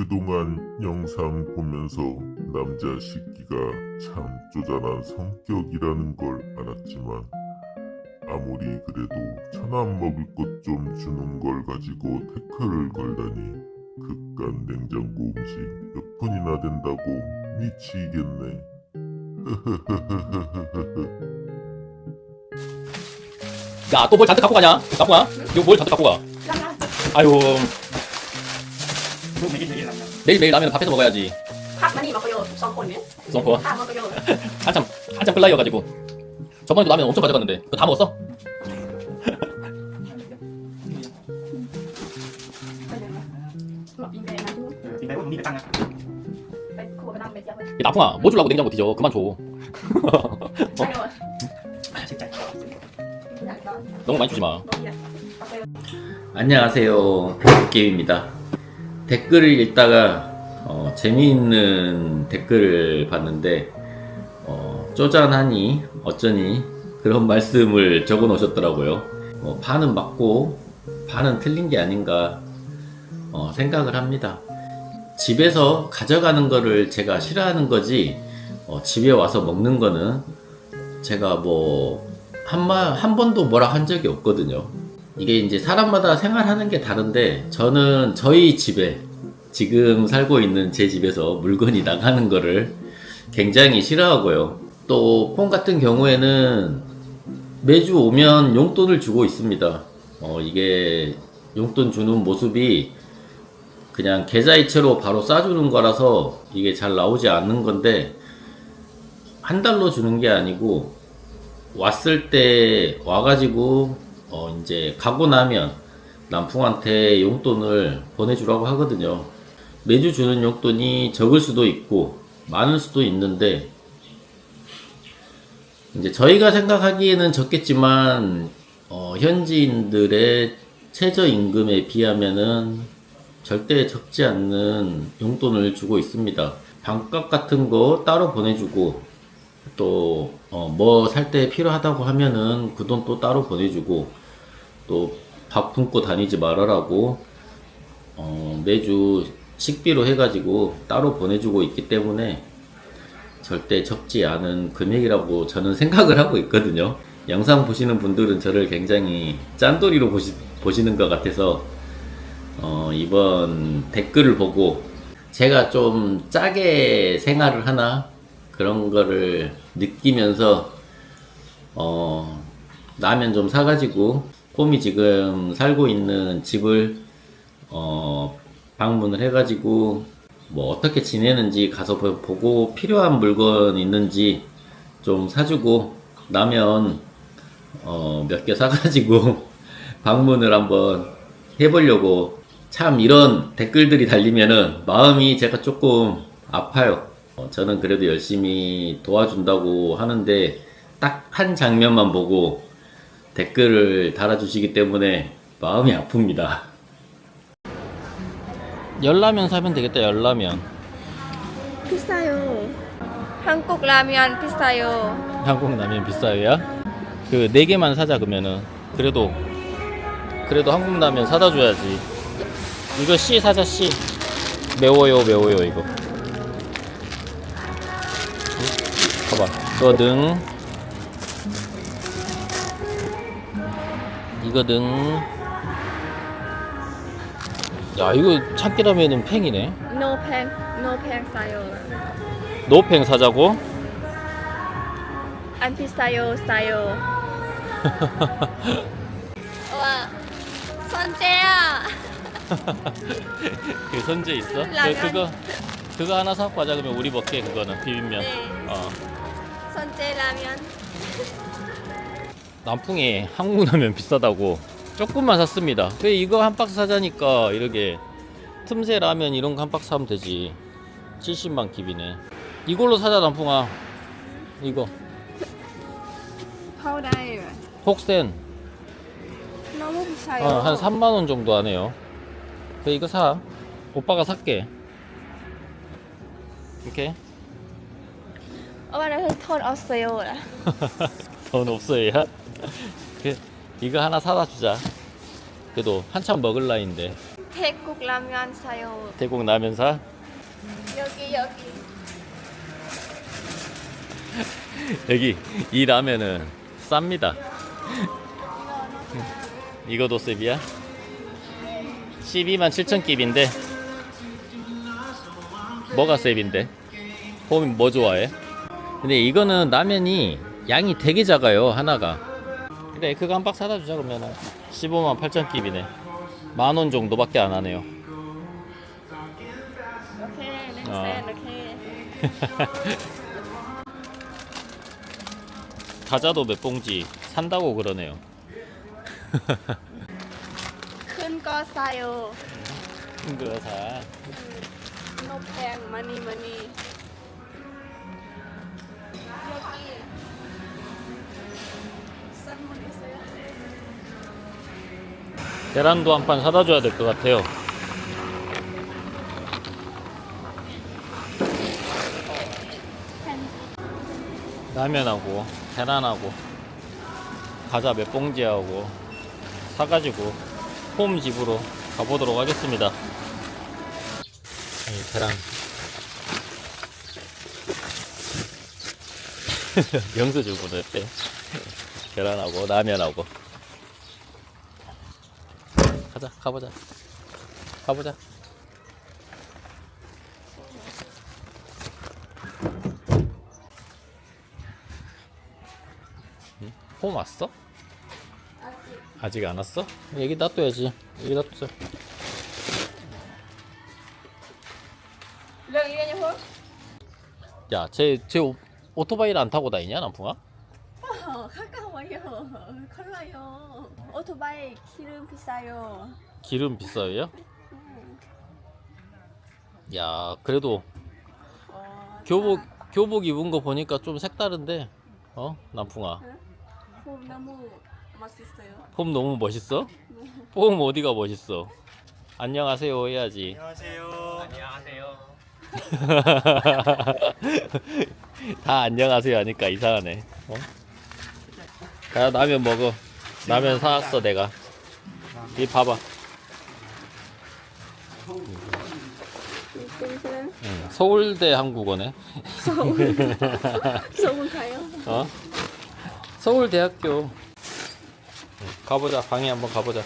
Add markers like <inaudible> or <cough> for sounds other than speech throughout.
그동안 영상 보면서 남자 식기가 참 쪼잔한 성격이라는 걸 알았지만 아무리 그래도 천안 먹을 것 좀 주는 걸 가지고 태클을 걸다니 극간 냉장고 음식 몇 분이나 된다고 미치겠네. <laughs> 야, 또 뭘 잔뜩 갖고 가냐? 나쁘야? 이거 뭘 잔뜩 갖고 가? 아유, 매일매일 라면 밥해서 먹어야지. พักมานี่มาคุยสองคนเนี่ย 썬커. ข้ามมาคุย 한참, 한참 플라이어가지고. 저번에도 라면 엄청 가져갔는데. 그거 다 먹었어? หลบยิงไปนะ ปีไปพวกมึงมีแต่ตังค์อะ ไปครัวไปนั่งไปเที่ยวไป 이 나풍아, 뭐 주려고 냉장고 뒤져. 그만 줘. ใช่ไหม เช็คใจ อยากนอน 너무 많이 주지 마. นอนอยากไป 안녕하세요. 게임입니다. 댓글을 읽다가 어, 재미있는 댓글을 봤는데 어, 쪼잔하니 어쩌니 그런 말씀을 적어 놓으셨더라고요. 어, 반은 맞고 반은 틀린 게 아닌가 어, 생각을 합니다. 집에서 가져가는 거를 제가 싫어하는 거지 어, 집에 와서 먹는 거는 제가 뭐 한마 한 번도 뭐라 한 적이 없거든요. 이게 이제 사람마다 생활하는 게 다른데 저는 저희 집에 지금 살고 있는 제 집에서 물건이 나가는 거를 굉장히 싫어하고요. 또 폰 같은 경우에는 매주 오면 용돈을 주고 있습니다. 어, 이게 용돈 주는 모습이 그냥 계좌이체로 바로 싸주는 거라서 이게 잘 나오지 않는 건데 한 달로 주는 게 아니고 왔을 때 와가지고 어 이제 가고 나면 남풍한테 용돈을 보내주라고 하거든요. 매주 주는 용돈이 적을 수도 있고 많을 수도 있는데 이제 저희가 생각하기에는 적겠지만 어, 현지인들의 최저 임금에 비하면은 절대 적지 않는 용돈을 주고 있습니다. 방값 같은 거 따로 보내주고 또 뭐 살때 필요하다고 하면은 그 돈 또 따로 보내주고 또밥 굶고 다니지 말아라고 어, 매주 식비로 해가지고 따로 보내주고 있기 때문에 절대 적지 않은 금액이라고 저는 <laughs> 생각을 하고 있거든요. 영상 보시는 분들은 저를 굉장히 짠돌이로 보시, 보시는 것 같아서 어, 이번 댓글을 보고 제가 좀 짜게 생활을 하나 그런 거를 느끼면서 어, 라면 좀 사가지고 폼이 지금 살고 있는 집을 어, 방문을 해가지고 뭐 어떻게 지내는지 가서 보- 보고 필요한 물건 있는지 좀 사주고 라면 어, 몇 개 사가지고 <laughs> 방문을 한번 해보려고 참 이런 댓글들이 달리면은 마음이 제가 조금 아파요. 어, 저는 그래도 열심히 도와준다고 하는데 딱 한 장면만 보고 댓글을 달아주시기 때문에 마음이 아픕니다. 열라면 사면 되겠다, 열라면. 비싸요. 한국 라면 비싸요. 한국 라면 비싸요야? 그네 개만 사자 그러면은 그래도 그래도 한국 라면 사다 줘야지. 이거 C 사자 C. 매워요 매워요 이거. 봐봐. 이거 등. 이거 등. 야 이거 참깨라면은 팽이네. No pen, no pen 싸요. 노팽 사자고? 안 비싸요, 싸요. 와, 선재야. <laughs> 그 선재 있어? 그, 라면. 그거 그거 하나 사고 가자 그러면 우리 먹게 그거는 비빔면. 네. 어. 선재 라면. <laughs> 남풍이 한국 라면 비싸다고 조금만 샀습니다. 왜 이거 한 박스 사자니까 이렇게 틈새 라면 이런 거 한 박스 사면 되지. 70만 킵이네. 이걸로 사자 남풍아. 이거 파우다예요. 혹센 너무 비싸요. 어, 한 3만 원 정도 하네요. 그래 이거 사. 오빠가 살게. 이렇게 오빠는 돈 없어요. <laughs> 돈 없어요. 야? 그, 이거 하나 사다 주자. 그래도 한참 먹을 나이인데. 태국 라면 사요. 태국 라면 사 여기 여기. 여기 이 라면은 쌉니다. 이거도 셉이야? 12만 7천 깁인데 뭐가 셉인데? 홈이 뭐 좋아해? 근데 이거는 라면이 양이 되게 작아요 하나가 그래 그거 한박 사다 주자 그러면 15만 8천 깁이네 만 원 정도밖에 안 하네요 넥센 어. 오케이. 과자도 몇 봉지 산다고 그러네요 <laughs> 큰거 사요. 큰거 사. 노팽 많이 계란도 한 판 사다 줘야 될 것 같아요. 라면하고 계란하고 과자 몇 봉지하고 사가지고 홈 집으로 가보도록 하겠습니다. 이 계란. <laughs> 영수증 보냈대. 계란하고 라면하고. 가자 가보자 가보자 응? 홈 왔어? 아직 안 왔어? 여기 놔둬야지 여기 놔둬 야 쟤 쟤 오- 오토바이를 안 타고 다니냐 남풍아? 어, 가까워요. 걸러요. 오토바이 기름 비싸요. 기름 비싸요? 야 그래도 어, 교복 교복 입은 거 보니까 좀 색다른데 어 남풍아 폼 너무 맛있어요. 폼 너무 멋있어? 폼 어디가 멋있어? 안녕하세요 해야지. 안녕하세요. 안녕하세요. <laughs> 다 안녕하세요 하니까 이상하네. 어? 야 라면 먹어. 라면 사왔어 내가. 이 봐봐. 응, 서울대 한국어네. 소금 <laughs> 가요? 어? 서울대학교. 응, 가보자 방에 한번 가보자.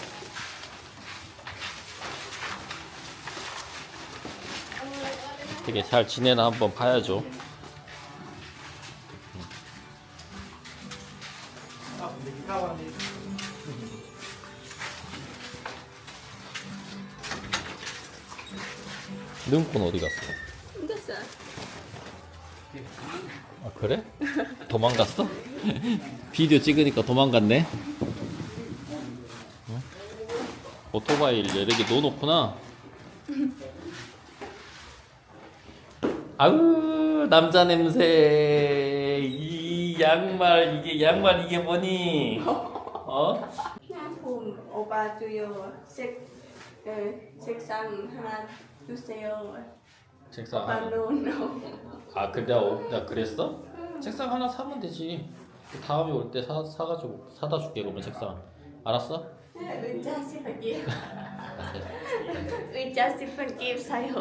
되게 잘 지내나 한번 봐야죠. 능폰 어디 갔어? 됐어요. 아 그래? 도망갔어? <laughs> 비디오 찍으니까 도망갔네. 어? 오토바이를 여러 개 놓아놓구나. 아우 남자 냄새. 이 양말 이게 양말 이게 뭐니? 어? 폼 오빠 줘요. 색, 에, 색상 하나 주세요. 책상 오빠 하나. 노노. 아 그래 어, 나 그랬어? 책상 하나 사면 되지. 그 다음에 올 때 사 사가지고 사다 줄게 그러면 책상. 알았어? 의자 싶은기. <laughs> 의자 싶은기 사요.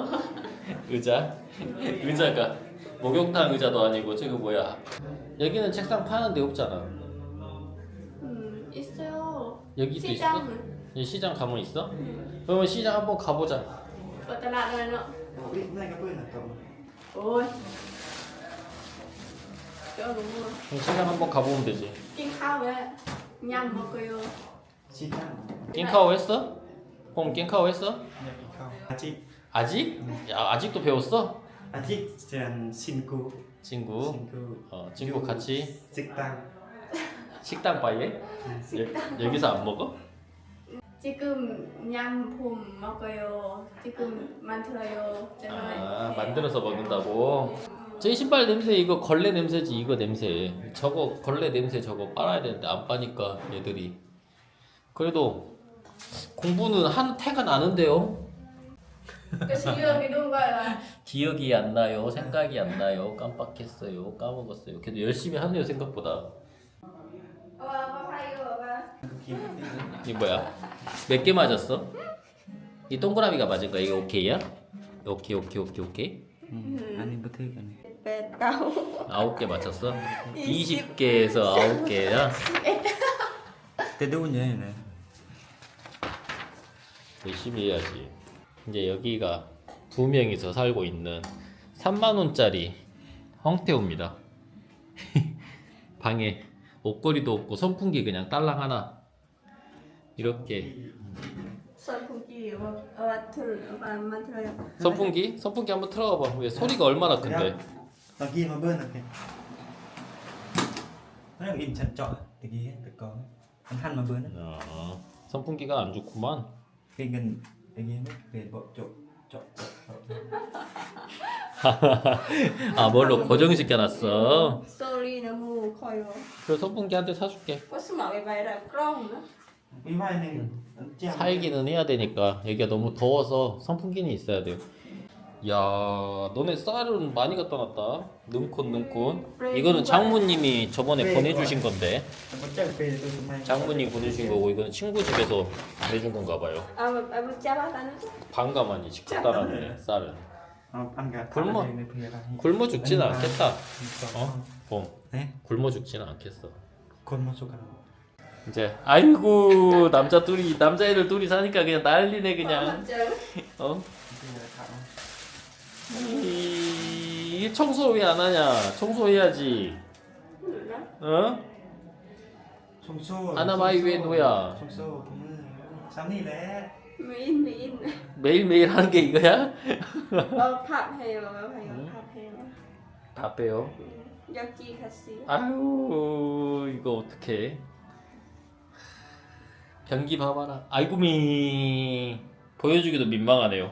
의자? 의자가 목욕탕 의자도 아니고 저거 뭐야? 여기는 책상 파는 데 없잖아. 음, 있어요. 여기도 있어? 시장. 이 시장 가면 있어? 그러면 시장 한번 가보자. Nọ. Biết này có quên là không? Ôi. Cho đúng rồi. 그럼 시장 한번 가보면 되지. Nhằm một cái Xin ăn. 깽카오 했어? 홈 깽카오 했어? Không. 아직 아직? 야 아직도 배웠어? 아직 전 친구 친구. 친구 어 친구 같이 식당 식당 바이에? 여, 여기서 안 먹어? 지금 냠봄 먹어요. 지금 만들어요. 아 만들어서 먹는다고? 저 신발 냄새 이거 걸레 냄새지 이거 냄새. 저거 걸레 냄새 저거 빨아야 되는데 안 빠니까 얘들이. 그래도 공부는 한 태가 나는데요? cái 실력 gọi là 기억이 안 나요. 생각이 안 나요. 깜빡했어요. 까먹었어요. 그래도 열심히 하네요 생각보다 Ờ, có phải rồi bà. 이 뭐야 몇 개 맞았어? 이 동그라미가 맞은 거야? 이게 오케이야? 오케이 오케이 오케이 오케이. 아니 못해 아니. 8 9 아홉 개 맞췄어? 20개에서 아홉 개야? 대도 nhé. 열심히 해야지. 이제 여기가 두 명이서 살고 있는 3만 원짜리 황태호입니다. <laughs> 방에 옷걸이도 없고 선풍기 그냥 딸랑 하나 이렇게 선풍기 어틀만 틀어요. 선풍기 선풍기 한번 틀어봐. 왜 소리가 얼마나 큰데? Mà. Nó chặt từ kia từ con. Anh thanh mà bơn á. 어, 선풍기가 안 좋구만. Cái gần từ kia nó về bộ trộn trộn trộn. 아 뭘로 고정시켜놨어? 소리 너무 커요. 그래 선풍기 한 대 사줄게. có sức mở bài bài là chrome nữa. Cái vai này treo. 살기는 해야 되니까 여기가 너무 더워서 선풍기는 있어야 돼요. 야, 너네 쌀은 많이 갖다 놨다. 능콘 능콘. 이거는 장모님이 저번에 보내주신 건데. 장모님 보내주신 거고 이거는 친구 집에서 보내준 건가 봐요. Cha bác ta nữa. 반가만이 직접 따라네 쌀은. Ờ, ăn gà 굶어. 굶어 죽지는 않겠다. Ờ. 어? 봄. 네. 굶어 죽지는 않겠어. số cả. 이제 아이고 남자 둘이 남자애들 둘이 사니까 그냥 난리네 그냥. 어? 이, 이 청소 왜 안 하냐? 청소해야지. 어? À? Sông xô cũng sáng đi lẽ. Mỹ Mỹ. 매일 매일 하는 게 이거야? Phạm heo hay phạm heo. 다 빼요. 여기 같이. 아유 이거 어떡해. 변기 봐봐라. 아이고미. 보여주기도 민망하네요.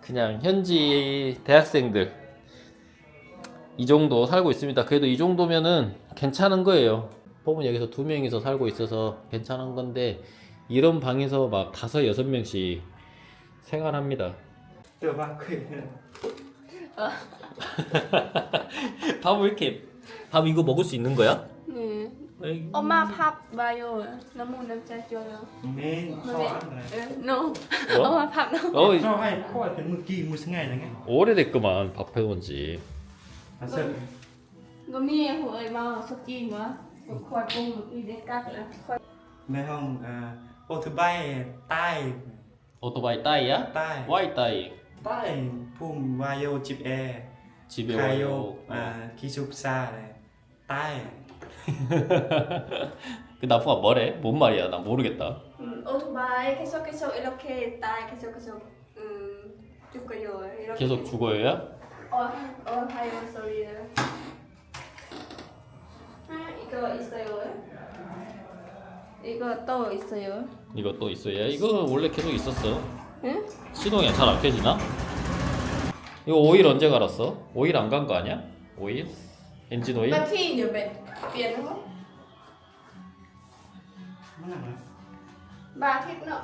그냥 현지 대학생들 이 정도 살고 있습니다. 그래도 이 정도면은 괜찮은 거예요. 보면 여기서 두 명이서 살고 있어서 괜찮은 건데 이런 방에서 막 다섯 여섯 명씩 생활합니다. Từ ba quê. 밥왜 이렇게 밥 이거 먹을 수 있는 거야? 네. 에이, 엄마 밥 봐요. 너무 남자 줘요. Nên Mà so mẹ- ăn rồi. No. 뭐? 엄마 밥 no. 어, So hay coi cái mực kỳ mực ngày này nghe. 오래됐구만 밥 해온 지. À sợ. Có mì hồi mà sốt chi mà. Khoai cung đi để cắt là khoai. Mẹ không à ô thứ bay tai 오토바이 따이야? tai 와이 따이 tai phum vayo chip e 집에 kayo 와요. à khi chụp xa này tai 그 나프가 뭐래? 뭔 말이야? 나 모르겠다. 음, 오토바이 계속 계속 이렇게 딸 계속 계속 음, 죽어요. 이렇게. 계속 죽어요야? 어, 어, 하이어 소리를. 아, 이거 있어요. 이거 또 있어요. 이거 또 있어야? 이거 원래 계속 있었어. 응? 시동이 잘 안 켜지나? 이거 오일 언제 갈았어? 오일 안 간 거 아니야? 오일? 엔진 오일? Nhiều bệnh tiền nó làm Bà thích nọ.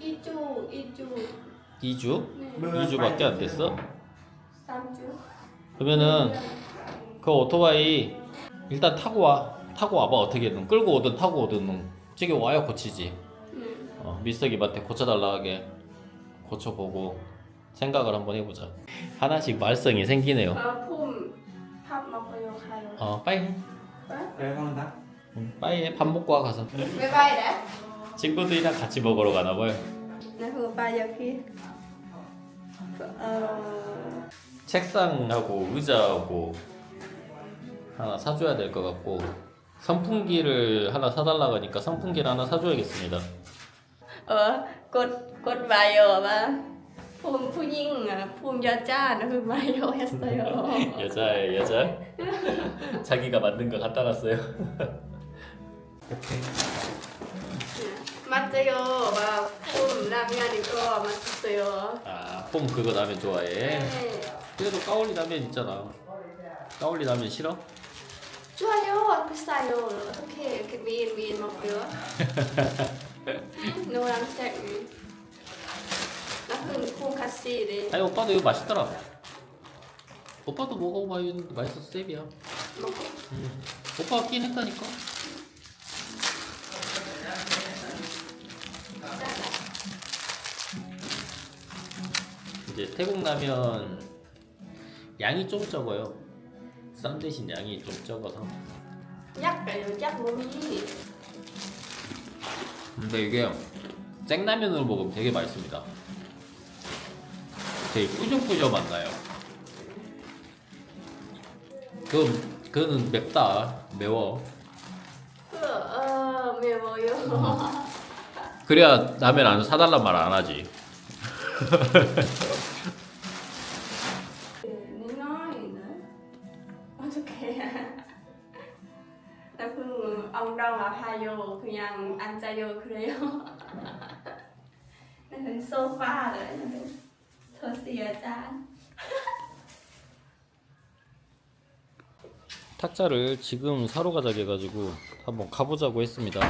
이주, 이주, 2주? 네. 2주밖에 안 됐어? 삼주. 그러면은 그 오토바이 일단 타고 와. 타고 와봐 어떻게든 끌고 오든 타고 오든 저기 와야 고치지. 응. 어, 미스터 기밭에 고쳐달라 하게 고쳐보고 생각을 한번 해보자. 하나씩 말썽이 생기네요. Ờ, 어, 빠이 해. 응, 빠이 해. 밥 먹고 와 가서. Bye bye đã. 친구들이랑 같이 먹으러 가나 봐요. Nó vừa ba giờ kia. Ờ, 책상하고 의자하고 하나 사줘야 될 것 같고 선풍기를 하나 사달라고 하니까 선풍기를 하나 사줘야겠습니다. cột cột vài giờ mà. Cha nó hơi vài giờ 했어요. 여자의 여자 자기가 만든 거 갖다 놨어요. 맞아요. 막 phum làm nhà 이거 맛있어요. 아, 폼 그거 라면 좋아해. 네. 그래도 까올리 라면 있잖아. 까올리 라면 싫어? 좋아요. 비싸요. 어떻게 이렇게 미인 미인 먹고요? 노란색. 나는 콩카시를 아니 오빠도 이거 맛있더라. 오빠도 했는데 맛있어서 셉이야. 먹고 오빠가 끼긴 했다니까. 이제 태국 라면 양이 좀 적어요. 쌈 대신 양이 좀 적어서. Chắc bố mi 근데 이게 생라면으로 먹으면 되게 맛있습니다. 되게 꾸적꾸적 맛나요. 그 그는 맵다. 매워. Mẹ bố yêu 그래야 라면 안 사달란 말 안 하지. Nó nói nữa 어떡해. 나 그, 엉덩 아파요. 그냥 앉아요. 그래요. <laughs> 나는 소파를 탁자를 지금 사러 가자고 해가지고 한번 가보자고 했습니다.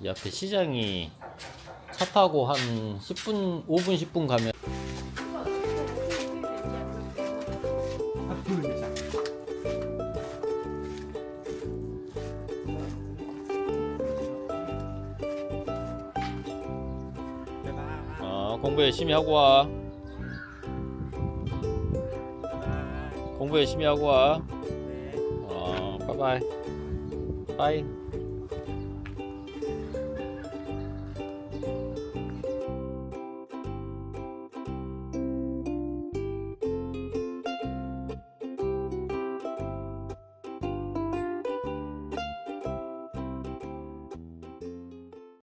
이 앞에 시장이 차 타고 한 10분, 5분, 10분 가면. 어, 공부 열심히 하고 와. 공부 열심히 하고 와. 네. 어, 바이바이. 바이.